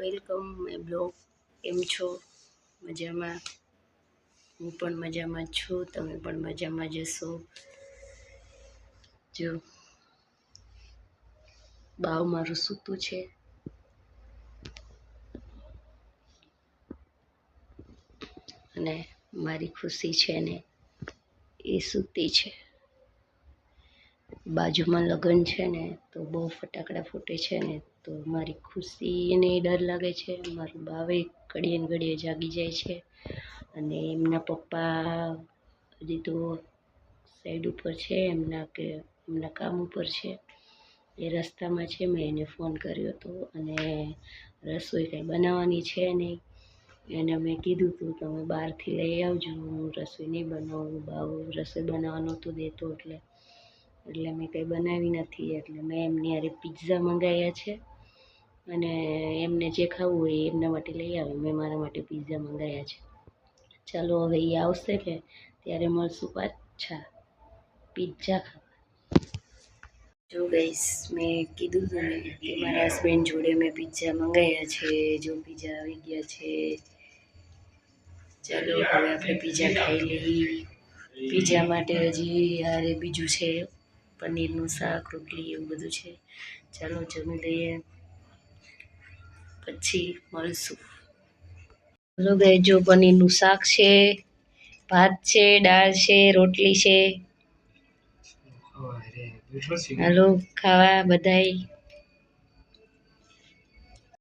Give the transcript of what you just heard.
Welcome my blog કેમ છો? મજામાં? હું પણ મજામાં છું, તમે પણ મજામાં જશો જો, બાવ મારું સૂતું છે. અને મારી ખુશી છે ને, એ સૂતી છે. બાજુમાં લગ્ન છે ને, તો બહુ ફટાકડા ફૂટે છે ને, તો મારી ખુશીને ડર લાગે છે. મારું બાવે ઘડીએ ઘડીએ જાગી જાય છે. અને એમના પપ્પા હજી તો સાઈડ ઉપર છે, એમના કે, એમના કામ ઉપર છે. એ રસ્તામાં છે, મેં એને ફોન કર્યો હતો અને રસોઈ કંઈ બનાવવાની છે નહીં. એને મેં કીધું તું, તમે બહારથી લઈ આવજો, હું રસોઈ નહીં બનાવું, બાવ રસોઈ બનાવવા નહોતું દેતો એટલે. એટલે મેં કંઈ બનાવી નથી, એટલે મેં એમની હારે પિત્ઝા મંગાવ્યા છે. અને એમને જે ખાવું હોય એમના માટે લઈ આવે મેં મારા માટે પિઝા મંગાવ્યા છે. ચાલો હવે એ આવશે ને, ત્યારે મળશું પાછા. પિત્ઝા ખાવા. જો ગઈશ મેં કીધું હતું કે મારા હસબન્ડ જોડે મેં પિઝા મંગાવ્યા છે, જો પિઝા આવી ગયા છે. ચાલો હવે આપણે પિઝા ખાઈ લઈએ. પિઝા માટે હજી હારે બીજું છે પનીરનું શાક રોટલી એવું બધું છે. ચાલો જમી લઈએ. પછી મળશું. હલો ગઈ જો પનીરનું શાક છે ભાત છે દાળ છે રોટલી છે. હાલો ખાવા બધાય.